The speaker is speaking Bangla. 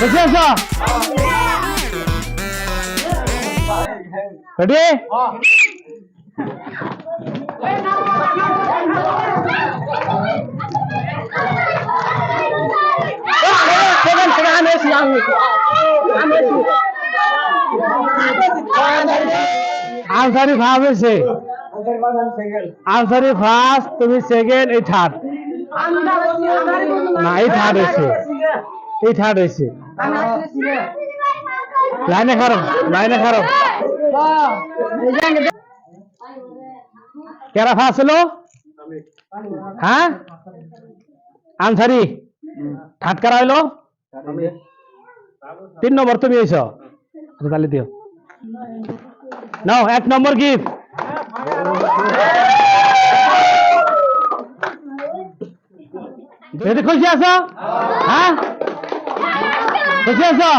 विशेषा हटे answer is half answer first तुम्हें सेकेंड इज़ ना इज़ हाफ़ इज़ এই থার্ড হয়েছে। লাইনে খারাপ লাইনে খারাপ। কেরা ফার্স্ট হলো? হ্যাঁ? আনসারি। থার্ড কারা তিন নম্বর তুমি এসো তাহলে দিও। নাও, এক নম্বর গিফট যদি খুশি আছো? হ্যাঁ? খুশি আছো